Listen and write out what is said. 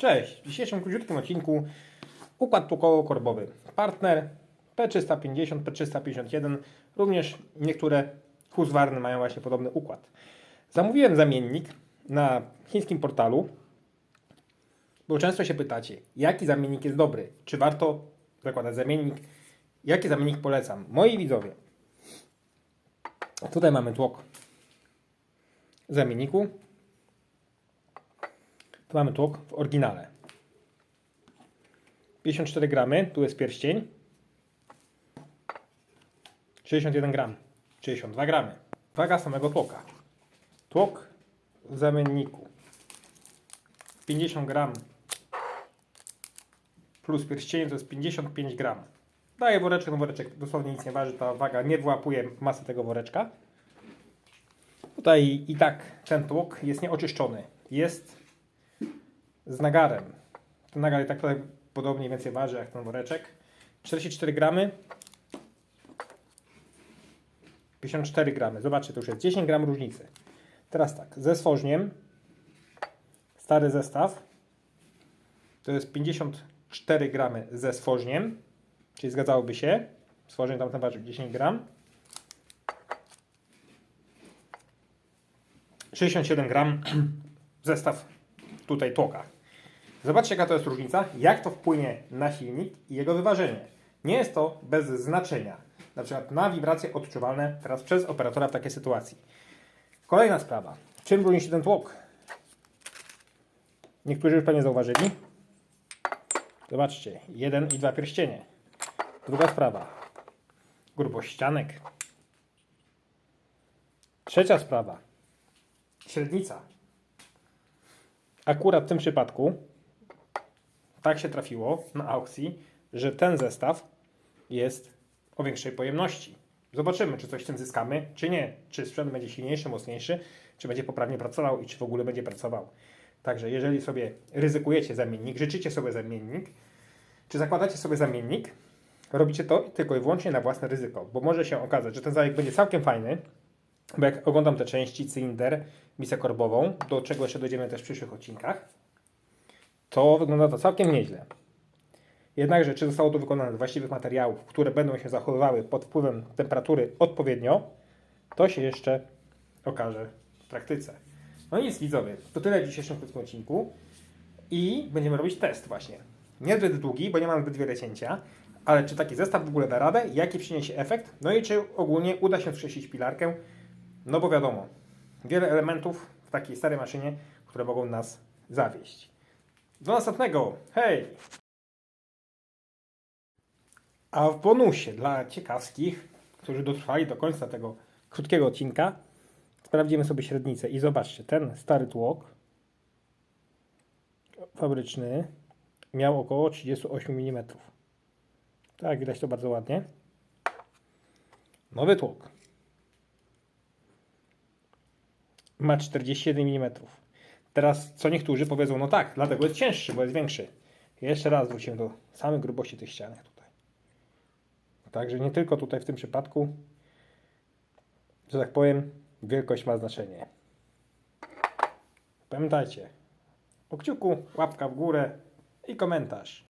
Cześć! W dzisiejszym króciutkim odcinku układ tłokowo-korbowy. Partner P350, P351, również niektóre Husqvarny mają właśnie podobny układ. Zamówiłem zamiennik na chińskim portalu, bo często się pytacie, jaki zamiennik jest dobry, czy warto zakładać zamiennik, jaki zamiennik polecam. Moi widzowie, tutaj mamy tłok zamienniku, mamy tłok w oryginale. 54 gramy, tu jest pierścień. 61 gram, 62 gramy. Waga samego tłoka. Tłok w zamienniku. 50 gram plus pierścień to jest 55 gram. Daję woreczek, no woreczek dosłownie nic nie waży, ta waga nie wyłapuje masy tego woreczka. Tutaj i tak ten tłok jest nieoczyszczony. Jest z nagarem. Ten nagar tak podobnie więcej waży jak ten woreczek. 44 gramy. 54 gramy. Zobaczcie, to już jest 10 gram różnicy. Teraz tak, ze stworzniem. Stary zestaw. To jest 54 gramy ze stworzniem. Czyli zgadzałoby się. Stworzeń tam ważył 10 gram. 67 gram zestaw tutaj tłoka. Zobaczcie, jaka to jest różnica, jak to wpłynie na silnik i jego wyważenie. Nie jest to bez znaczenia. Na przykład na wibracje odczuwalne teraz przez operatora w takiej sytuacji. Kolejna sprawa. Czym różni się ten tłok? Niektórzy już pewnie zauważyli. Zobaczcie, jeden i dwa pierścienie. Druga sprawa. Grubość ścianek. Trzecia sprawa. Średnica. Akurat w tym przypadku tak się trafiło na aukcji, że ten zestaw jest o większej pojemności. Zobaczymy, czy coś z tym zyskamy, czy nie. Czy sprzęt będzie silniejszy, mocniejszy, czy będzie poprawnie pracował i czy w ogóle będzie pracował. Także jeżeli sobie ryzykujecie zamiennik, życzycie sobie zamiennik, czy zakładacie sobie zamiennik, robicie to tylko i wyłącznie na własne ryzyko, bo może się okazać, że ten zabieg będzie całkiem fajny, bo jak oglądam te części, cylinder, misę korbową, do czego jeszcze dojdziemy też w przyszłych odcinkach, to wygląda to całkiem nieźle. Jednakże, czy zostało to wykonane z właściwych materiałów, które będą się zachowywały pod wpływem temperatury odpowiednio, to się jeszcze okaże w praktyce. No nic, widzowie, to tyle w dzisiejszym krótkim odcinku i będziemy robić test właśnie. Niezbyt długi, bo nie mam zbyt wiele cięcia, ale czy taki zestaw w ogóle da radę, jaki przyniesie efekt, no i czy ogólnie uda się skrzesić pilarkę, no bo wiadomo, wiele elementów w takiej starej maszynie, które mogą nas zawieść. Do następnego. Hej! A w bonusie dla ciekawskich, którzy dotrwali do końca tego krótkiego odcinka, sprawdzimy sobie średnicę. I zobaczcie, ten stary tłok fabryczny miał około 38 mm. Tak, widać to bardzo ładnie. Nowy tłok ma 47 mm. Teraz co niektórzy powiedzą, no tak, dlatego jest cięższy, bo jest większy. Jeszcze raz wrócimy do samej grubości tych ścianek tutaj. Także nie tylko tutaj w tym przypadku, że tak powiem, wielkość ma znaczenie. Pamiętajcie, o kciuku, łapka w górę i komentarz.